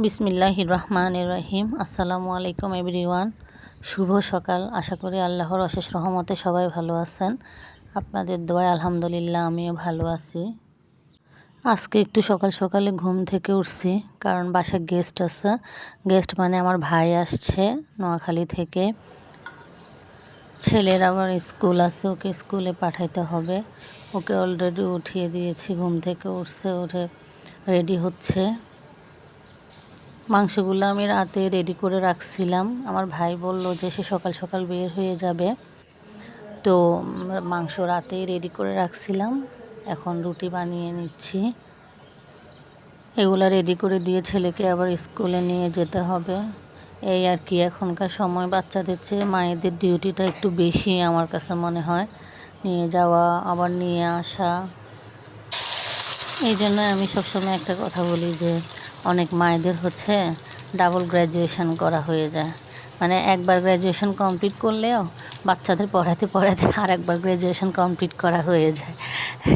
বিসমিল্লাহ রহমান রহিম। আসসালামু আলাইকুম এভরিওয়ান। শুভ সকাল। আশা করি আল্লাহর অশেষ রহমতে সবাই ভালো আছেন। আপনাদের দোয়ায় আলহামদুলিল্লাহ আমিও ভালো আছি। আজকে একটু সকাল সকালে ঘুম থেকে উঠছি, কারণ বাসায় গেস্ট আছে। গেস্ট মানে আমার ভাই আসছে নোয়াখালী থেকে। ছেলের আবার স্কুল আছে, ওকে স্কুলে পাঠাইতে হবে। ওকে অলরেডি উঠিয়ে দিয়েছি, ঘুম থেকে উঠছে, উঠে রেডি হচ্ছে। মাংসগুলো আমি রাতে রেডি করে রাখছিলাম। আমার ভাই বলল যে, সে সকাল সকাল বের হয়ে যাবে। তো মাংস রাতেই রেডি করে রাখছিলাম। এখন রুটি বানিয়ে নিচ্ছি। এগুলো রেডি করে দিয়ে ছেলেকে আবার স্কুলে নিয়ে যেতে হবে। এই আর কি, এখনকার সময় বাচ্চাদের চেয়ে মায়েদের ডিউটিটা একটু বেশি আমার কাছে মনে হয়। নিয়ে যাওয়া, আবার নিয়ে আসা। এই জন্য আমি সবসময় একটা কথা বলি যে অনেক মায়েদের হচ্ছে ডাবল গ্র্যাজুয়েশন করা হয়ে যায়। মানে একবার গ্র্যাজুয়েশন কমপ্লিট করলেও বাচ্চাদের পড়াতে পড়াতে আর একবার গ্র্যাজুয়েশন কমপ্লিট করা হয়ে যায়।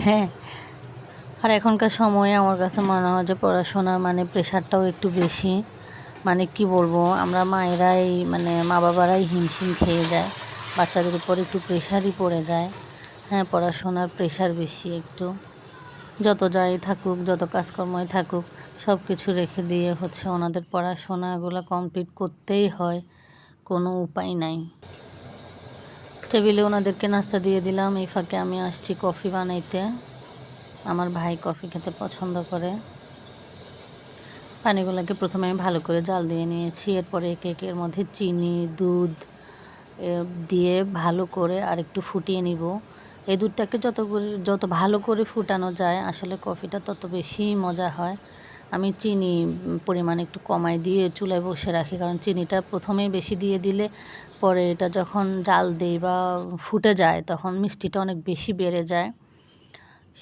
হ্যাঁ। আর এখনকার সময়ে আমার কাছে মনে হয় যে পড়াশোনার মানে প্রেশারটাও একটু বেশি। মানে কি বলব, আমরা মায়েরাই মানে মা বাবারাই হিমশিম খেয়ে যায়। বাচ্চাদের উপর একটু প্রেশারই পড়ে যায়। হ্যাঁ পড়াশোনার প্রেশার বেশি একটু। যত যাই থাকুক, যত কাজকর্মই থাকুক সব কিছু রেখে দিয়ে হচ্ছে ওনাদের পড়াশোনাগুলো কমপ্লিট করতেই হয়, কোনো উপায় নাই। টেবিলে ওনাদেরকে নাস্তা দিয়ে দিলাম, এই ফাঁকে আমি আসছি কফি বানাইতে। আমার ভাই কফি খেতে পছন্দ করে। পানিগুলোকে প্রথমে আমি ভালো করে জাল দিয়ে নিয়েছি, এরপরে কেকের মধ্যে চিনি, দুধ দিয়ে ভালো করে আর একটু ফুটিয়ে নিব। এই দুধটাকে যত যত ভালো করে ফুটানো যায়, আসলে কফিটা তত বেশি মজা হয়। আমি চিনি পরিমাণ একটু কমাই দিয়ে চুলায় বসে রাখি, কারণ চিনিটা প্রথমেই বেশি দিয়ে দিলে পরে এটা যখন জাল দিই বা ফুটে যায় তখন মিষ্টিটা অনেক বেশি বেড়ে যায়।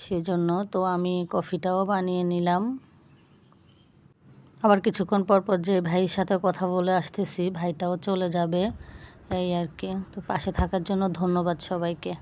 সেজন্য তো আমি কফিটাও বানিয়ে নিলাম। আবার কিছুক্ষণ পর পর যে ভাইয়ের সাথে কথা বলে আসতেছি, ভাইটাও চলে যাবে, এই আর কি। তো পাশে থাকার জন্য ধন্যবাদ সবাইকে।